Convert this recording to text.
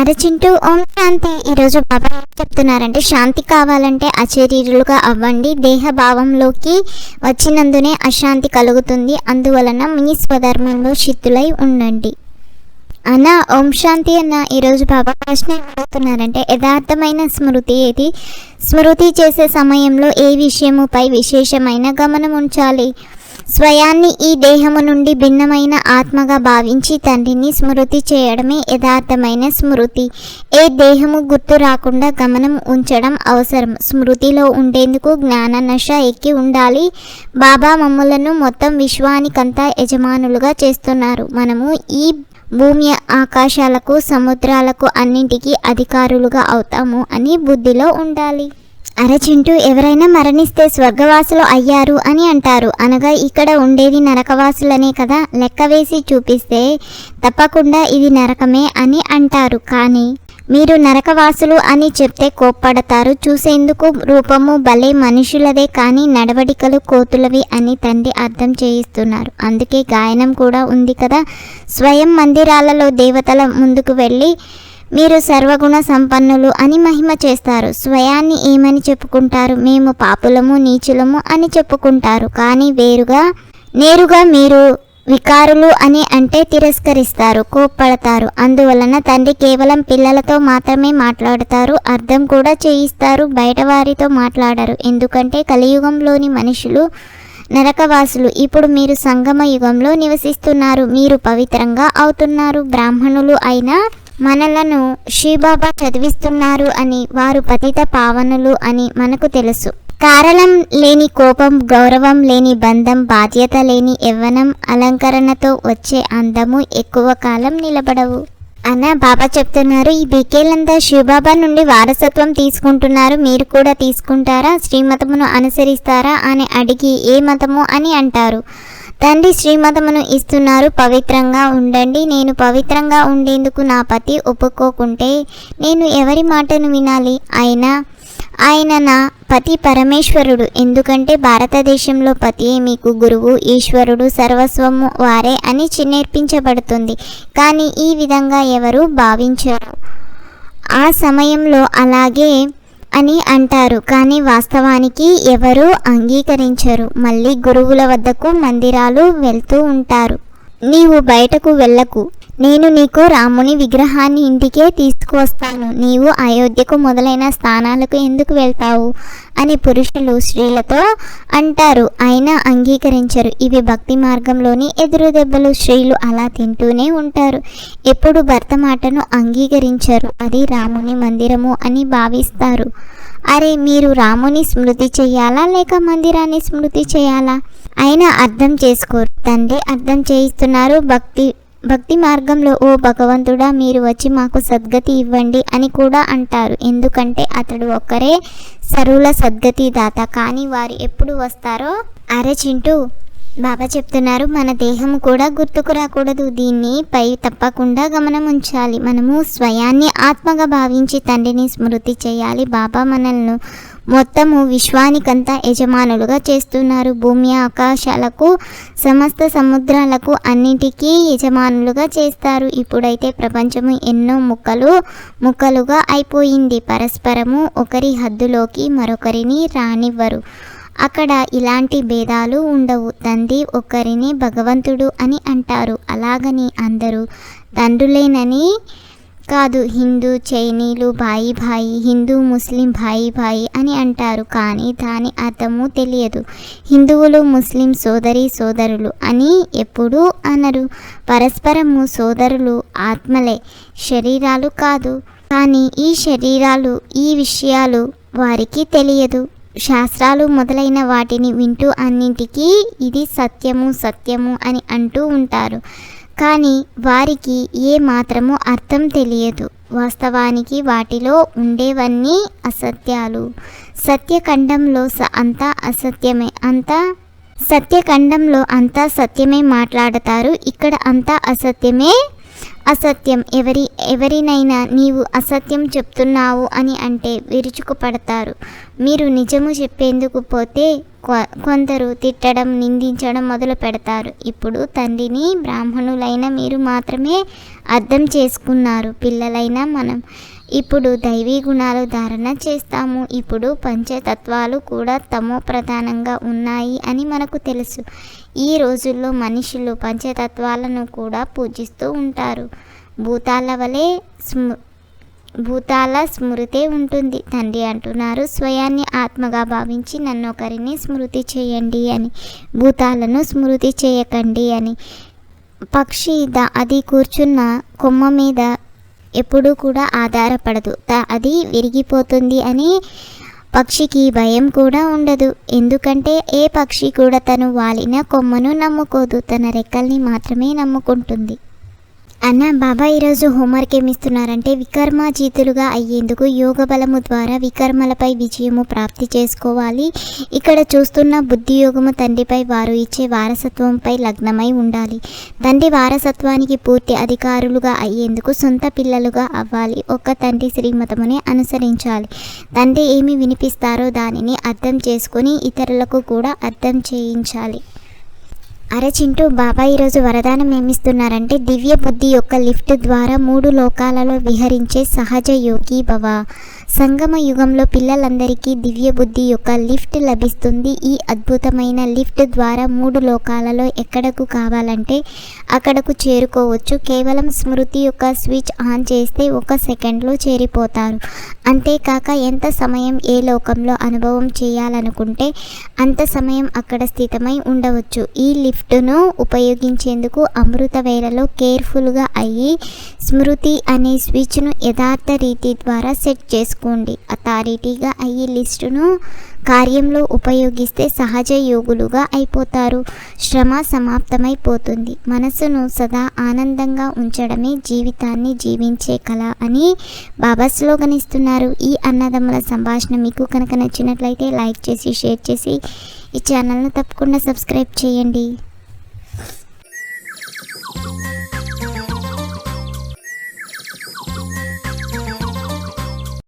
అరచింటూ ఓం శాంతి. ఈరోజు బాబా ఏం చెప్తున్నారంటే శాంతి కావాలంటే అచరీరులుగా అవ్వండి. దేహ భావంలోకి వచ్చినందునే అశాంతి కలుగుతుంది. అందువలన మీ స్వధర్మంలో శిత్తులై ఉండండి. అన్న ఓం శాంతి అన్న ఈరోజు బాబా ప్రశ్న అడుగుతున్నారంటే యథార్థమైన స్మృతి ఏది? స్మృతి చేసే సమయంలో ఏ విషయముపై విశేషమైన గమనం ఉంచాలి స్వయాన్ని ఈ దేహము నుండి భిన్నమైన ఆత్మగా భావించి తండ్రిని స్మృతి చేయడమే యథార్థమైన స్మృతి. ఏ దేహము గుర్తు రాకుండా గమనం ఉంచడం అవసరం. స్మృతిలో ఉండేందుకు జ్ఞాన నశ ఎక్కి ఉండాలి. బాబా మమ్ములను మొత్తం విశ్వానికంతా యజమానులుగా చేస్తున్నారు. మనము ఈ భూమి ఆకాశాలకు సముద్రాలకు అన్నింటికీ అధికారులుగా అవుతాము అని బుద్ధిలో ఉండాలి. అరచింటూ ఎవరైనా మరణిస్తే స్వర్గవాసులు అయ్యారు అని అంటారు. అనగా ఇక్కడ ఉండేది నరకవాసులనే కదా లెక్క వేసి చూపిస్తే తప్పకుండా ఇది నరకమే అని అంటారు. కానీ మీరు నరకవాసులు అని చెప్తే కోప్పడతారు. చూసేందుకు రూపము భలే మనుషులదే కానీ నడవడికలు కోతులవి అని తండ్రి అర్థం చేయిస్తున్నారు. అందుకే గాయనం కూడా ఉంది కదా. స్వయం మందిరాలలో దేవతల ముందుకు వెళ్ళి మీరు సర్వగుణ సంపన్నులు అని మహిమ చేస్తారు. స్వయాన్ని ఏమని చెప్పుకుంటారు? మేము పాపులము నీచులము అని చెప్పుకుంటారు. కానీ వేరుగా నేరుగా మీరు వికారులు అని అంటే తిరస్కరిస్తారు కోప్పడతారు. అందువలన తండ్రి కేవలం పిల్లలతో మాత్రమే మాట్లాడతారు. అర్థం కూడా చేయిస్తారు. బయట వారితో మాట్లాడరు. ఎందుకంటే కలియుగంలోని మనుషులు నరకవాసులు ఇప్పుడు మీరు సంగమ యుగంలో నివసిస్తున్నారు. మీరు పవిత్రంగా అవుతున్నారు. బ్రాహ్మణులు అయినా మనలను శ్రీబాబా చదివిస్తున్నారు అని వారు పతిత పావనులు అని మనకు తెలుసు. కారణం లేని కోపం గౌరవం లేని బంధం బాధ్యత లేని యవ్వనం అలంకరణతో వచ్చే అందము ఎక్కువ కాలం నిలబడవు. అన్న బాబా చెప్తున్నారు ఈ బికేలంతా శివబాబా నుండి వారసత్వం తీసుకుంటున్నారు మీరు కూడా తీసుకుంటారా శ్రీమతమును అనుసరిస్తారా అని అడిగి ఏ మతము అని అంటారు. తండ్రి శ్రీమతమును ఇస్తున్నారు పవిత్రంగా ఉండండి. నేను పవిత్రంగా ఉండేందుకు నా పతి ఒప్పుకోకుంటే నేను ఎవరి మాటను వినాలి? అయినా ఆయన నా పతి పరమేశ్వరుడు. ఎందుకంటే భారతదేశంలో పతియే మీకు గురువు ఈశ్వరుడు సర్వస్వము వారే అని నేర్పించబడుతుంది కానీ ఈ విధంగా ఎవరు భావించరు. ఆ సమయంలో అలాగే అని అంటారు. కానీ వాస్తవానికి ఎవరు అంగీకరించరు. మళ్ళీ గురువుల వద్దకు మందిరాలు వెళ్తూ ఉంటారు. నీవు బయటకు వెళ్ళకు. నేను నీకు రాముని విగ్రహాన్ని ఇంటికే తీసుకువస్తాను. నీవు అయోధ్యకు మొదలైన స్థానాలకు ఎందుకు వెళ్తావు? అని పురుషులు స్త్రీలతో అంటారు. అయినా అంగీకరించరు. ఇవి భక్తి మార్గంలోని ఎదురు దెబ్బలు. స్త్రీలు అలా తింటూనే ఉంటారు. ఎప్పుడు భర్త మాటను అంగీకరించరు. అది రాముని మందిరము అని భావిస్తారు. అరే మీరు రాముని స్మృతి చేయాలా? లేక మందిరాన్ని స్మృతి చేయాలా? అయినా అర్థం చేసుకోరు. తండ్రి అర్థం చేయిస్తున్నారు. భక్తి భక్తి మార్గంలో ఓ భగవంతుడా మీరు వచ్చి మాకు సద్గతి ఇవ్వండి అని కూడా అంటారు. ఎందుకంటే అతడు ఒక్కరే సరువుల సద్గతి దాత. కానీ వారు ఎప్పుడు వస్తారో అరే చింటూ బాబా చెప్తున్నారు. మన దేహం కూడా గుర్తుకు రాకూడదు. దీన్ని పై తప్పకుండా గమనం ఉంచాలి మనము స్వయాన్ని ఆత్మగా భావించి తండ్రిని స్మృతి చేయాలి. బాబా మనల్ని మొత్తము విశ్వానికంతా యజమానులుగా చేస్తున్నారు. భూమి ఆకాశాలకు సమస్త సముద్రాలకు అన్నిటికీ యజమానులుగా చేస్తారు. ఇప్పుడైతే ప్రపంచము ఎన్నో ముక్కలు ముక్కలుగా అయిపోయింది. పరస్పరము ఒకరి హద్దులోకి మరొకరిని రానివ్వరు. అక్కడ ఇలాంటి భేదాలు ఉండవు. తండ్రి ఒకరిని భగవంతుడు అని అంటారు. అలాగని అందరూ తండ్రులేనని కాదు హిందూ చైనీలు భాయి భాయి హిందూ ముస్లిం భాయి భాయి అని అంటారు కానీ దాని అర్థము తెలియదు. హిందువులు ముస్లిం సోదరి సోదరులు అని ఎప్పుడూ అనరు. పరస్పరము సోదరులు ఆత్మలే శరీరాలు కాదు. కానీ ఈ శరీరాలు ఈ విషయాలు వారికి తెలియదు. శాస్త్రాలు మొదలైన వాటిని వింటూ అన్నింటికీ ఇది సత్యము సత్యము అని అంటూ ఉంటారు. కానీ వారికి ఏ మాత్రము అర్థం తెలియదు. వాస్తవానికి వాటిలో ఉండేవన్నీ అసత్యాలు. సత్యఖండంలో స అంతా అసత్యమే. అంతా సత్యఖండంలో అంతా సత్యమే మాట్లాడతారు. ఇక్కడ అంతా అసత్యమే అసత్యం. ఎవరి ఎవరినైనా నీవు అసత్యం చెప్తున్నావు అని అంటే విరుచుకుపడతారు. మీరు నిజము చెప్పేందుకు పోతే కొ- కొందరు తిట్టడం నిందించడం మొదలు పెడతారు. ఇప్పుడు తండ్రిని బ్రాహ్మణులైన మీరు మాత్రమే అర్థం చేసుకున్నారు. పిల్లలైన మనం ఇప్పుడు దైవీ గుణాలు ధారణ చేస్తాము. ఇప్పుడు పంచతత్వాలు కూడా తమో ప్రధానంగా ఉన్నాయి అని మనకు తెలుసు. ఈ రోజుల్లో మనుషులు పంచతత్వాలను కూడా పూజిస్తూ ఉంటారు. భూతాల వలె స్మృ భూతాల స్మృతే ఉంటుంది. తండ్రి అంటున్నారు స్వయాన్ని ఆత్మగా భావించి నన్ను ఒకరిని స్మృతి చేయండి అని భూతాలను స్మృతి చేయకండి అని. పక్షి ద అది కూర్చున్న కొమ్మ మీద ఎప్పుడూ కూడా ఆధారపడదు. అది విరిగిపోతుంది అని పక్షికి భయం కూడా ఉండదు. ఎందుకంటే ఏ పక్షి కూడా తను వాలిన కొమ్మను నమ్ముకోదు. తన రెక్కల్ని మాత్రమే నమ్ముకుంటుంది. అన్న బాబా ఈరోజు హోంవర్క్ ఏమిస్తున్నారంటే వికర్మాజీతులుగా అయ్యేందుకు యోగ బలము ద్వారా వికర్మలపై విజయము ప్రాప్తి చేసుకోవాలి. ఇక్కడ చూస్తున్న బుద్ధి యోగము తండ్రిపై వారు ఇచ్చే వారసత్వంపై లగ్నమై ఉండాలి. తండ్రి వారసత్వానికి పూర్తి అధికారులుగా అయ్యేందుకు సొంత పిల్లలుగా అవ్వాలి. ఒక్క తండ్రి శ్రీమతమునే అనుసరించాలి. తండ్రి ఏమి వినిపిస్తారో దానిని అర్థం చేసుకొని ఇతరులకు కూడా అర్థం చేయించాలి. అరే చింటూ బాబా ఈరోజు వరదానం ఏమిస్తున్నారంటే దివ్య బుద్ధి యొక్క లిఫ్ట్ ద్వారా మూడు లోకాలలో విహరించే సహజ యోగి భవ. సంగమ యుగంలో పిల్లలందరికీ దివ్య బుద్ధి యొక్క లిఫ్ట్ లభిస్తుంది. ఈ అద్భుతమైన లిఫ్ట్ ద్వారా మూడు లోకాలలో ఎక్కడకు కావాలంటే అక్కడకు చేరుకోవచ్చు. కేవలం స్మృతి యొక్క స్విచ్ ఆన్ చేస్తే ఒక సెకండ్లో చేరిపోతారు. అంతేకాక ఎంత సమయం ఏ లోకంలో అనుభవం చేయాలనుకుంటే అంత సమయం అక్కడ స్థితమై ఉండవచ్చు. ఈ లిఫ్ట్ను ఉపయోగించేందుకు అమృత వేళలో కేర్ఫుల్గా అయ్యి స్మృతి అనే స్విచ్ను యథార్థ రీతి ద్వారా సెట్ చేసుకో చేసుకోండి. అథారిటీగా అయ్యి లిస్టును కార్యంలో ఉపయోగిస్తే సహజ యోగులుగా అయిపోతారు. శ్రమ సమాప్తమైపోతుంది. మనసును సదా ఆనందంగా ఉంచడమే జీవితాన్ని జీవించే కళ అని బాబా స్లోగన్ ఇస్తున్నారు ఈ అన్నదమ్ముల సంభాషణ మీకు కనుక నచ్చినట్లయితే లైక్ చేసి షేర్ చేసి ఈ ఛానల్ను తప్పకుండా సబ్స్క్రైబ్ చేయండి.